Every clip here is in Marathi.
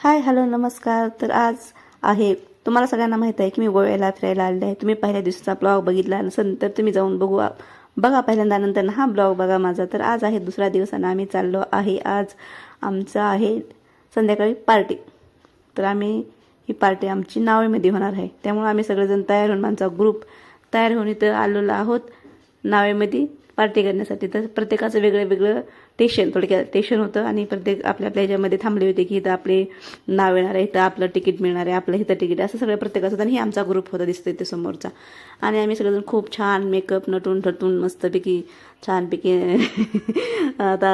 हाय हॅलो नमस्कार. तर आज आहे तुम्हाला सगळ्यांना माहीत आहे की मी गोव्याला फिरायला आलेले आहे. तुम्ही पहिल्या दिवसाचा ब्लॉग बघितला नसेल तर तुम्ही जाऊन बघू. बघा पहिल्यांदा नंतर हा ब्लॉग बघा माझा. तर आज आहे दुसरा दिवस आणि आम्ही चाललो आहे आज आमचा आहे संध्याकाळी पार्टी. तर आम्ही ही पार्टी आमची नावेमध्ये होणार आहे. त्यामुळे आम्ही सगळेजण तयार होऊन आमचा ग्रुप तयार होऊन इथं आलेलो आहोत नावेमध्ये. पार्टी करण्यासाठी. तर प्रत्येकाचं वेगळं वेगळं टेशन थोडक्यात टेशन होतं आणि प्रत्येक आपल्या आपल्या ह्याच्यामध्ये थांबले होते की इथं आपले नाव येणार आहे इथं आपलं तिकीट मिळणार आहे आपलं इथं तिकीट असं सगळं प्रत्येकाचं होतं आणि हे आमचा ग्रुप होता दिसतोय ते समोरचा. आणि आम्ही सगळेजण खूप छान मेकअप नटून ठटून मस्तपैकी छानपैकी आता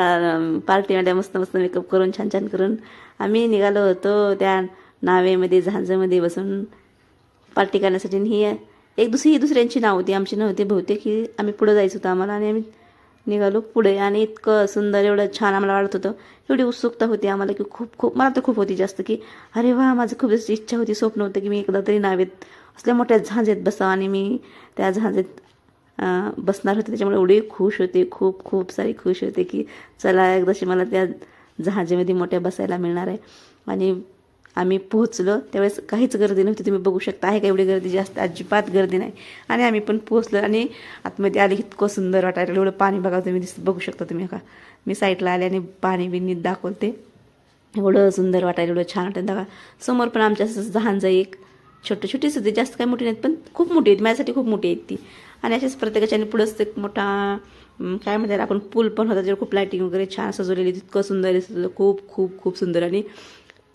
पार्टीमध्ये मस्त मस्त मेकअप करून छान छान करून आम्ही निघालो होतो त्या नावेमध्ये झांजमध्ये बसून पार्टी करण्यासाठी. आणि ही एक दुसरी ही दुसऱ्यांची नाव होती आमची नव्हती बहुतेक की आम्ही पुढं जायचं होतं आम्हाला आणि आम्ही निघालो पुढे आणि इतकं सुंदर एवढं छान आम्हाला वाटत होतं. एवढी उत्सुकता होती आम्हाला की खूप खूप मला तर खूप होती जास्त की अरे वा माझं खूप जास्त इच्छा होती स्वप्न होतं की मी एकदा तरी नावेत असल्या मोठ्या झांजेत बसावं आणि मी त्या झांजेत बसणार होते. त्याच्यामुळे एवढी खुश होते खूप खूप सारी खुश होते की चला एकदाशी मला त्या जहाजेमध्ये मोठ्या बसायला मिळणार आहे. आणि आम्ही पोहोचलो त्यावेळेस काहीच गर्दी नव्हती. तुम्ही बघू शकता आहे का एवढी गर्दी जास्त? अजिबात गर्दी नाही. आणि आम्ही पण पोहोचलो आणि आतमध्ये आले इतकं सुंदर वाटायला एवढं पाणी बघा तुम्ही दिसत बघू शकता तुम्ही का? मी साईडला आले आणि पाणी बिनी दाखवते. एवढं सुंदर वाटायला एवढं छान वाटायला दाखवा समोर पण आमच्या असं जहांजा एक छोटी छोटीच होती जास्त काही मोठी नाहीत पण खूप मोठी आहेत. माझ्यासाठी खूप मोठी आहेत ती. आणि अशाच प्रत्येकाच्या आणि पुढंच एक मोठा काय म्हणतात आपण पूल पण होता ज्यावर खूप लायटिंग वगैरे छान सजवलेली तितकं सुंदर सजवलं खूप खूप खूप सुंदर. आणि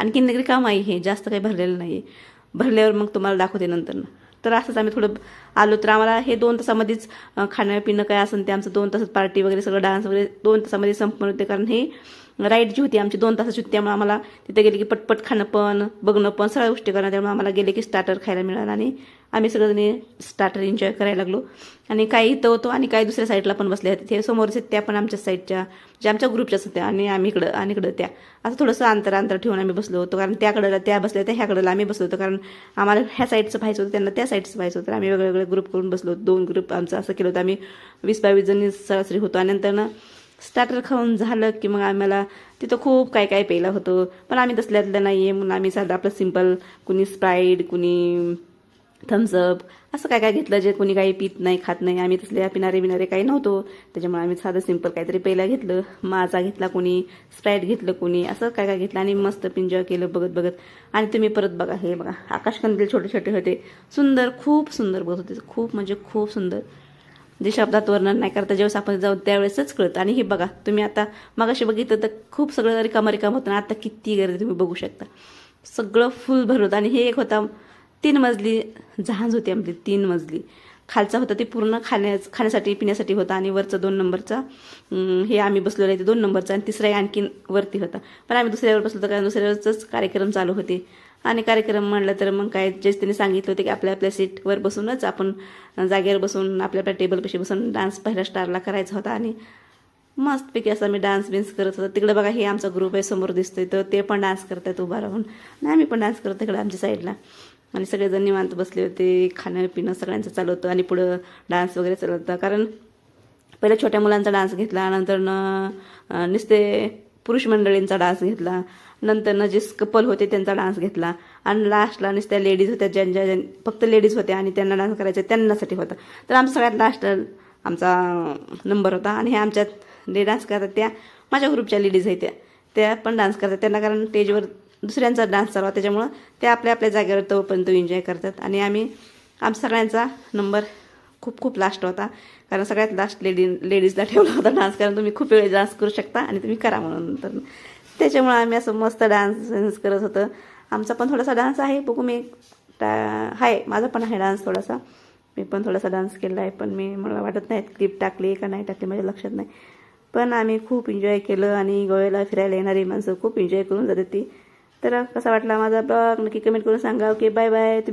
आणखीन नगरी काम आहे हे जास्त काही भरलेलं नाही आहे भरल्यावर मग तुम्हाला दाखवते नंतर. तर असंच आम्ही थोडं आलो तर आम्हाला हे दोन तासामध्येच खाणं पिणं काय असेल ते आमचं दोन तासात पार्टी वगैरे सगळं डान्स वगैरे दोन तासामध्ये संपन्न होते. कारण हे राईड जी होती आमची दोन तासाची होती त्यामुळे आम्हाला तिथे गेले की पटपट खाणं पण बघणं पण सगळ्या गोष्टी करणं त्यामुळे आम्हाला गेले की स्टार्टर खायला मिळालं आणि आम्ही सगळेजणी स्टार्टर एन्जॉय करायला लागलो. आणि काही इथं होतो आणि काही दुसऱ्या साईडला पण बसले होते. ते समोरचे त्या पण आमच्या साईडच्या जे आमच्या ग्रुपच्याच होत्या आणि आम्ही इकडं आणि इकडं त्या. असं थोडंसं अंतर अंतर ठेवून आम्ही बसलो होतो. कारण त्याकडं त्या बसल्या त्या ह्याकडं आम्ही बसलो होतो. कारण आम्हाला ह्या साईडचं पाहायचं होतं त्यांना त्या साईडचं पाहायचं होतं. आम्ही वेगवेगळे ग्रुप करून बसलो होतो. दोन ग्रुप आमचं असं केलं होतं. आम्ही वीस बावीस जणी सरासरी होतो. आणि नंतर स्टार्टर खाऊन झालं की मग आम्हाला तिथं खूप काय काय प्यायला होतं. पण आम्ही तसल्यातलं नाही आहे म्हणून आम्ही साधं आपलं सिंपल कुणी स्प्राईड कुणी थम्सअप असं काय काय घेतलं जे कोणी काही पित नाही खात नाही. आम्ही तसले पिणारे बिणारे काही नव्हतो. त्याच्यामुळे आम्ही साधं सिंपल काहीतरी पहिला घेतलं. माझा घेतला कोणी स्प्राईट घेतलं कोणी. असं काय काय घेतलं आणि मस्त एन्जॉय केलं बघत बघत. आणि तुम्ही परत बघा हे बघा. आकाशकंदील छोटे छोटे होते. सुंदर खूप सुंदर बघत होते. खूप म्हणजे खूप सुंदर. जे शब्दात वर्णन नाही करता ज्यावेळेस आपण जाऊ त्यावेळेसच कळतं. आणि हे बघा तुम्ही आता मगाशी बघितलं तर खूप सगळं रिकाम रिकाम होतं. ना आता किती गर्दी तुम्ही बघू शकता. सगळं फुल भरवतं. आणि हे एक होता तीन मजली जहाज होती आपली तीन मजली. खालचा होता ते पूर्ण खाण्या खाण्यासाठी पिण्यासाठी होता आणि वरचा दोन नंबरचा हे आम्ही बसलेलो आहे ते दोन नंबरचा आणि तिसरा आणखीन वरती होता. पण आम्ही दुसऱ्यावर बसलो होतो कारण दुसऱ्यावरच कार्यक्रम चालू होते. आणि कार्यक्रम म्हणलं तर मग काय जे त्यांनी सांगितलं होते की आपल्या आपल्या सीटवर बसूनच आपण जागेवर बसून आपल्या आपल्या टेबलपाशी बसून डान्स पहिल्या स्टारला करायचा होता आणि मस्तपैकी असं मी डान्स बिन्स करत होतो. तिकडे बघा हे आमचा ग्रुप आहे समोर दिसतोय तर ते पण डान्स करत आहेत उभा राहून. आणि आम्ही पण डान्स करतो तिकडे आमच्या साईडला. आणि सगळेजण निवांत बसले होते खाणं पिणं सगळ्यांचं चालू होतं आणि पुढं डान्स वगैरे चालू होता. कारण पहिल्या छोट्या मुलांचा डान्स घेतला नंतर न नुसते पुरुष मंडळींचा डान्स घेतला नंतर जे कपल होते त्यांचा डान्स घेतला. आणि लास्टला नुसत्या लेडीज होत्या ज्यांच्या ज्यां फक्त लेडीज होत्या आणि त्यांना डान्स करायचा त्यांनासाठी होता. तर आमचा सगळ्यात लास्ट आमचा नंबर होता. आणि हे आमच्यात जे डान्स करतात त्या माझ्या ग्रुपच्या लेडीज आहेत त्या. त्या पण डान्स करतात. त्यांना कारण स्टेजवर दुसऱ्यांचा डान्स चालवा त्याच्यामुळं ते आपल्या आपल्या जागेवर तोपर्यंत एन्जॉय करतात. आणि आम्ही आम सगळ्यांचा नंबर खूप खूप लास्ट होता. कारण सगळ्यात लास्ट लेडी लेडीजला ठेवला होता डान्स कारण तुम्ही खूप वेळ डान्स करू शकता आणि तुम्ही करा म्हणून. तर त्याच्यामुळं आम्ही असं मस्त डान्स करत होतं. आमचा पण थोडासा डान्स आहे. बघू मी आहे माझा पण आहे डान्स थोडासा. मी पण थोडासा डान्स केला आहे पण मी मला वाटत नाही क्लिप टाकली का नाही टाकली माझ्या लक्षात नाही. पण आम्ही खूप एन्जॉय केलं आणि गोव्याला फिरायला येणारी माणसं खूप एन्जॉय करून जाते ती. तर कसा वाटला माझा ब्लॉग नक्की कमेंट करून सांगा. ओके बाय बाय तुम्ही